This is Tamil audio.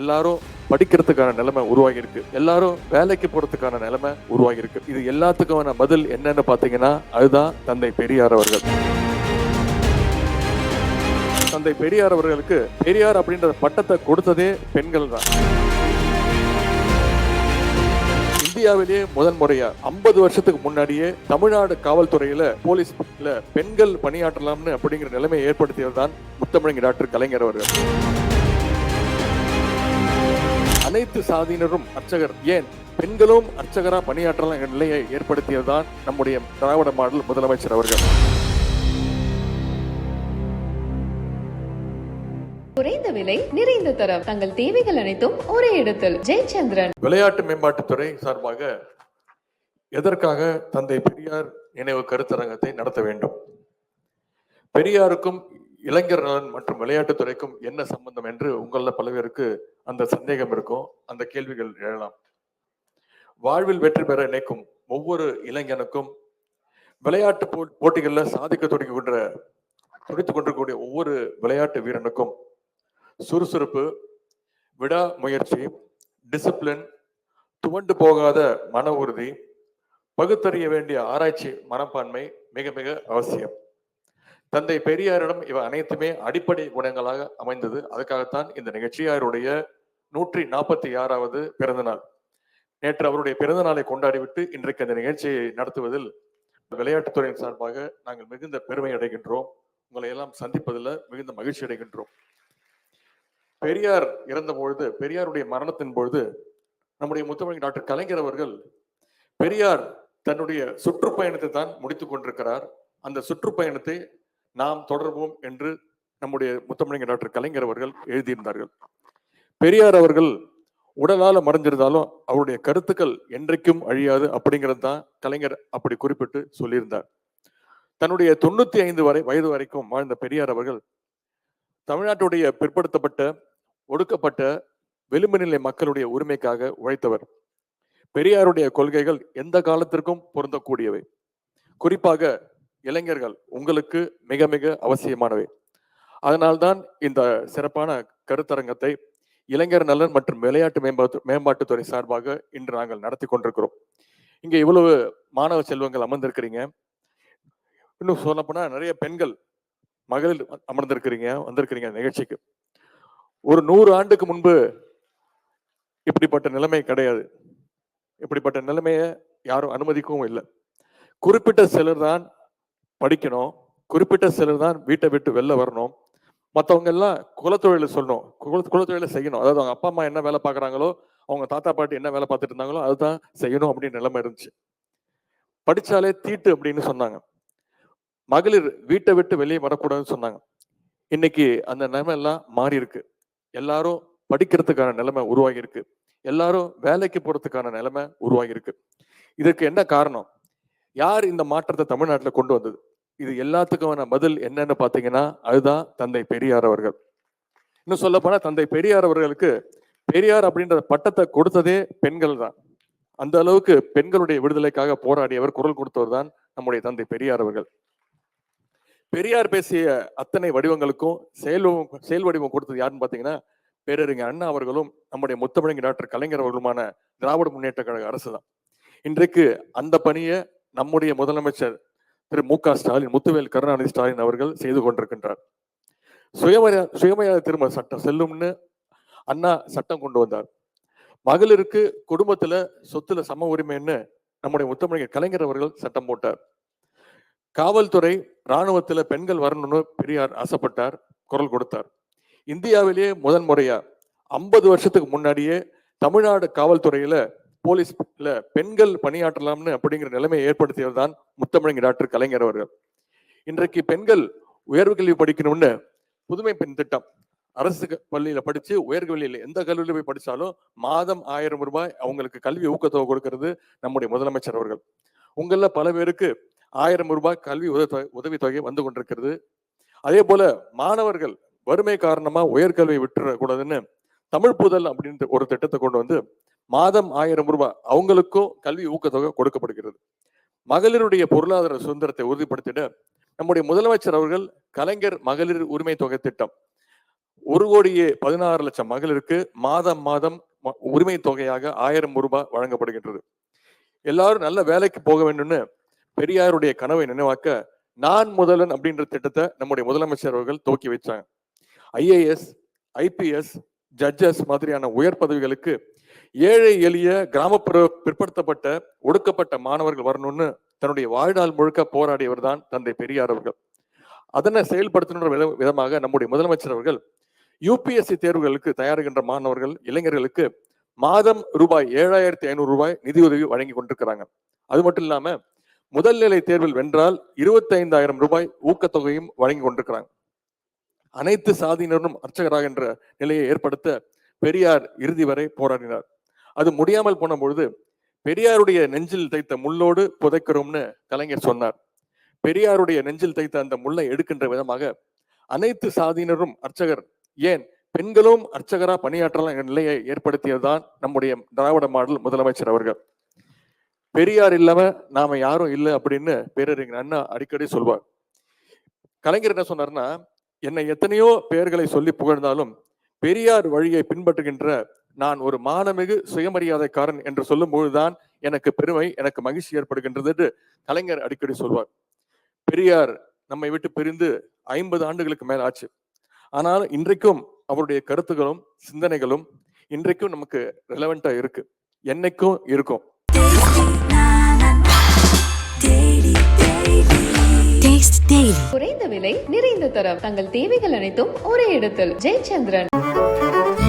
எல்லாரும் படிக்கிறதுக்கான நிலைமை உருவாகி இருக்கு எல்லாரும் வேலைக்கு போறதுக்கான நிலைமை உருவாகி இருக்கு இது எல்லாத்துக்குமான பதில் என்னன்னு பாத்தீங்கன்னா அதுதான் தந்தை பெரியார் அவர்கள். தந்தை பெரியார் அவர்களுக்கு பெரியார் அப்படின்ற பட்டத்தை கொடுத்ததே பெண்கள் தான். இந்தியாவிலேயே முதல் முறையா ஐம்பது வருஷத்துக்கு முன்னாடியே தமிழ்நாடு காவல்துறையில போலீஸ்ல பெண்கள் பணியாற்றலாம்னு அப்படிங்கிற நிலைமையை ஏற்படுத்தியவர் தான் முத்தமிழங்க டாக்டர் கலைஞர் அவர்கள். அனைத்து சாதியினரும் அர்ச்சகர். ஏன்? பெண்களும் அர்ச்சகரா பணியாற்றலாம் என்ற நிலையை ஏற்படுத்தியதுதான் நம்முடைய திராவிட மாடல் முதலமைச்சர் அவர்கள். குறைந்த விலை நிறைந்த தரம். தங்கள் தேவைகள் அனைத்தும் ஒரே இடத்தில். ஜெயச்சந்திரன். விளையாட்டு மேம்பாட்டுத்துறை சார்பாக எதற்காக தந்தை பெரியார் நினைவு கருத்தரங்கத்தை நடத்த வேண்டும்? பெரியாருக்கும் இளைஞர் நலன் மற்றும் விளையாட்டுத்துறைக்கும் என்ன சம்பந்தம் என்று உங்களில் பல பேருக்கு அந்த சந்தேகம் இருக்கும். அந்த கேள்விகள் எழலாம். வாழ்வில் வெற்றி பெற நினைக்கும் ஒவ்வொரு இளைஞனுக்கும் விளையாட்டு போ போட்டிகளில் சாதிக்க தொடங்கிக்கொண்ட துடித்துக் கொண்டிருக்கக்கூடிய ஒவ்வொரு விளையாட்டு வீரனுக்கும் சுறுசுறுப்பு விடா முயற்சி டிசிப்ளின் துவண்டு போகாத மன உறுதி பகுத்தறிய வேண்டிய ஆராய்ச்சி மனப்பான்மை மிக மிக அவசியம். தந்தை பெரியாரிடம் இவை அனைத்துமே அடிப்படை குணங்களாக அமைந்தது. அதுக்காகத்தான் இந்த நிகழ்ச்சி அவருடைய நூற்றி நாற்பத்தி ஆறாவது பிறந்தநாள். நேற்று அவருடைய பிறந்த நாளை கொண்டாடிவிட்டு இன்றைக்கு அந்த நிகழ்ச்சியை நடத்துவதில் விளையாட்டுத்துறையின் சார்பாக நாங்கள் மிகுந்த பெருமை அடைகின்றோம். உங்களை எல்லாம் சந்திப்பதில் மிகுந்த மகிழ்ச்சி அடைகின்றோம். பெரியார் இறந்த பொழுது பெரியாருடைய மரணத்தின் பொழுது நம்முடைய முத்தமிழ் டாக்டர் கலைஞர் அவர்கள் பெரியார் தன்னுடைய சுற்றுப்பயணத்தை தான் முடித்துக் கொண்டிருக்கிறார். அந்த சுற்றுப்பயணத்தை நாம் தொடர்வோம் என்று நம்முடைய முத்தமிழங்க டாக்டர் கலைஞர் அவர்கள் எழுதியிருந்தார்கள். பெரியார் அவர்கள் உடலால மறைஞ்சிருந்தாலும் அவருடைய கருத்துக்கள் என்றைக்கும் அழியாது அப்படிங்கிறது தான் கலைஞர் அப்படி குறிப்பிட்டு சொல்லியிருந்தார். தன்னுடைய தொண்ணூத்தி ஐந்து வரை வயது வரைக்கும் வாழ்ந்த பெரியார் அவர்கள் தமிழ்நாட்டுடைய பிற்படுத்தப்பட்ட ஒடுக்கப்பட்ட விளிம்பு நிலை மக்களுடைய உரிமைக்காக உழைத்தவர். பெரியாருடைய கொள்கைகள் எந்த காலத்திற்கும் பொருந்தக்கூடியவை. குறிப்பாக இளைஞர்கள் உங்களுக்கு மிக மிக அவசியமானவை. அதனால்தான் இந்த சிறப்பான கருத்தரங்கத்தை இளைஞர் நலன் மற்றும் விளையாட்டு மேம்பாட்டு மேம்பாட்டுத்துறை சார்பாக இன்று நாங்கள் நடத்தி கொண்டிருக்கிறோம். இங்கே இவ்வளவு மாணவ செல்வங்கள் அமர்ந்திருக்கிறீங்க. இன்னும் சொல்லப்போனால் நிறைய பெண்கள் மகளிர் அமர்ந்திருக்கிறீங்க வந்திருக்கிறீங்க நிகழ்ச்சிக்கு. ஒரு நூறு ஆண்டுக்கு முன்பு இப்படிப்பட்ட நிலைமை கிடையாது. இப்படிப்பட்ட நிலைமையை யாரும் அனுமதிக்கவும் இல்லை. குறிப்பிட்ட சிலர் தான் படிக்கணும். குறிப்பிட்ட சிலர் தான் வீட்டை விட்டு வெளில வரணும். மற்றவங்க எல்லாம் குலத்தொழிலை சொல்லணும். குல குலத்தொழிலை செய்யணும். அதாவது அவங்க அப்பா அம்மா என்ன வேலை பார்க்குறாங்களோ அவங்க தாத்தா பாட்டி என்ன வேலை பார்த்துட்டு இருந்தாங்களோ அதுதான் செய்யணும் அப்படின்னு நிலைமை இருந்துச்சு. படித்தாலே தீட்டு அப்படின்னு சொன்னாங்க. மகளிர் வீட்டை விட்டு வெளியே வரக்கூடாதுன்னு சொன்னாங்க. இன்னைக்கு அந்த நிலைமை எல்லாம் மாறி இருக்கு. எல்லாரும் படிக்கிறதுக்கான நிலைமை உருவாகி இருக்கு. எல்லாரும் வேலைக்கு போறதுக்கான நிலைமை உருவாகி இருக்கு. இதற்கு என்ன காரணம்? யார் இந்த மாற்றத்தை தமிழ்நாட்டில் கொண்டு வந்தது? இது எல்லாத்துக்குமான பதில் என்னன்னு பார்த்தீங்கன்னா அதுதான் தந்தை பெரியார் அவர்கள். இன்னும் சொல்ல போனால் தந்தை பெரியார் அவர்களுக்கு பெரியார் அப்படின்ற பட்டத்தை கொடுத்ததே பெண்கள் தான். அந்த அளவுக்கு பெண்களுடைய விடுதலைக்காக போராடியவர் குரல் கொடுத்தவர் தான் நம்முடைய தந்தை பெரியார் அவர்கள். பெரியார் பேசிய அத்தனை வடிவங்களுக்கும் செயல் செயல் வடிவம் கொடுத்தது யாருன்னு பார்த்தீங்கன்னா பேரறிஞர் அண்ணா அவர்களும் நம்முடைய முத்தமிழங்க டாக்டர் கலைஞர் அவர்களுமான திராவிட முன்னேற்ற கழக அரசு தான். இன்றைக்கு அந்த பணியை நம்முடைய முதலமைச்சர் திரு மு க ஸ்டாலின் முத்துவேல் கருணாநிதி ஸ்டாலின் அவர்கள் செய்து கொண்டிருக்கின்றார். சுயமரியா சுயமரியாதை திரும்ப சட்டம் செல்லும்னு அண்ணா சட்டம் கொண்டு வந்தார். மகளிருக்கு குடும்பத்துல சொத்துல சம உரிமைன்னு நம்முடைய முத்தமிழர் கலைஞர் அவர்கள் சட்டம் போட்டார். காவல்துறை ராணுவத்துல பெண்கள் வரணும்னு பெரியார் ஆசைப்பட்டார் குரல் கொடுத்தார். இந்தியாவிலேயே முதன்முறையா ஐம்பது வருஷத்துக்கு முன்னாடியே தமிழ்நாடு காவல்துறையில போலீஸ்ல பெண்கள் பணியாற்றலாம்னு அப்படிங்கிற நிலைமையை ஏற்படுத்தியவர் தான் முத்தமிழங்க டாக்டர் கலைஞர் அவர்கள். இன்றைக்கு பெண்கள் உயர்வு கல்வி படிக்கணும்னு புதுமை பெண் திட்டம். அரசு பள்ளியில் பள்ளியில படிச்சு எந்த கல்லூரியில போய் படிச்சாலும் மாதம் ஆயிரம் ரூபாய் அவங்களுக்கு கல்வி ஊக்கத்தொகை கொடுக்கறது நம்முடைய முதலமைச்சர் அவர்கள். உங்கள பல பேருக்கு ஆயிரம் ரூபாய் கல்வி உதவி உதவித்தொகை வந்து கொண்டிருக்கிறது. அதே போல மாணவர்கள் வறுமை காரணமா உயர்கல்வியை விட்டுறக்கூடாதுன்னு தமிழ் புதல் அப்படின்ற ஒரு திட்டத்தை கொண்டு வந்து மாதம் ஆயிரம் ரூபாய் அவங்களுக்கும் கல்வி ஊக்கத்தொகை கொடுக்கப்படுகிறது. மகளிருடைய பொருளாதார சுதந்திரத்தை உறுதிப்படுத்திட நம்முடைய முதலமைச்சர் அவர்கள் கலைஞர் மகளிர் உரிமை தொகை திட்டம். ஒரு கோடியே பதினாறு லட்சம் மகளிருக்கு மாதம் மாதம் உரிமை தொகையாக ஆயிரம் ரூபாய் வழங்கப்படுகின்றது. எல்லாரும் நல்ல வேலைக்கு போக வேண்டும்னு பெரியாருடைய கனவை நினைவாக்க நான் முதலன் அப்படின்ற திட்டத்தை நம்முடைய முதலமைச்சர் அவர்கள் துவக்கி வச்சாங்க. ஐஏஎஸ் ஐபிஎஸ் ஜட்ஜஸ் மாதிரியான உயர் பதவிகளுக்கு ஏழை எளிய கிராமப்புற பிற்படுத்தப்பட்ட ஒடுக்கப்பட்ட மாணவர்கள் வரணும்னு தன்னுடைய வாழ்நாள் முழுக்க போராடியவர் தான் தந்தை பெரியார் அவர்கள். அதனை செயல்படுத்தணுன்ற வித- விதமாக நம்முடைய முதலமைச்சர் அவர்கள் யூபிஎஸ்சி தேர்வுகளுக்கு தயாரிக்கின்ற மாணவர்கள் இளைஞர்களுக்கு மாதம் ரூபாய் ஏழாயிரத்தி ஐநூறு ரூபாய் நிதியுதவி வழங்கி கொண்டிருக்கிறாங்க. அது மட்டும் இல்லாம முதல் நிலை தேர்வில் வென்றால் இருபத்தைந்தாயிரம் ரூபாய் ஊக்கத்தொகையும் வழங்கி கொண்டிருக்கிறாங்க. அனைத்து சாதியினரும் அர்ச்சகராகின்ற நிலையை ஏற்படுத்த பெரியார் இறுதி வரை போராடினார். அது முடியாமல் போன பொழுது பெரியாருடைய நெஞ்சில் தைத்த முள்ளோடு புதைக்கிறோம்னு கலைஞர் சொன்னார். பெரியாருடைய நெஞ்சில் தைத்த அந்த முள்ளை எடுக்கின்ற விதமாக அனைத்து சாதியினரும் அர்ச்சகர் ஏன் பெண்களும் அர்ச்சகரா பணியாற்றலாம் என்ற நிலையை ஏற்படுத்தியதுதான் நம்முடைய திராவிட மாடல் முதலமைச்சர் அவர்கள். பெரியார் இல்லாம நாம யாரும் இல்லை அப்படின்னு பேரறிஞர் அண்ணா அடிக்கடி சொல்வார். கலைஞர் என்ன சொன்னார்னா என்னை எத்தனையோ பெயர்களை சொல்லி புகழ்ந்தாலும் பெரியார் வழியை பின்பற்றுகின்ற நான் ஒரு மானமிகு சுயமரியாதைக்காரன் என்று சொல்லும் பொழுதுதான் எனக்கு பெருமை எனக்கு மகிழ்ச்சி ஏற்படுகின்றது என்று கலைஞர் அடிக்கடி சொல்வார். பெரியார் நம்மை விட்டு பிரிந்து ஐம்பது ஆண்டுகளுக்கு மேல் ஆச்சு. ஆனால் இன்றைக்கும் அவருடைய கருத்துகளும் சிந்தனைகளும் இன்றைக்கும் நமக்கு ரெலவெண்டா இருக்கு. என்னைக்கும் இருக்கும். Taste Daily. குறைந்த விலை நிறைந்த தரம். தங்கள் தேவைகள் அனைத்தும் ஒரே இடத்தில். ஜெயச்சந்திரன்.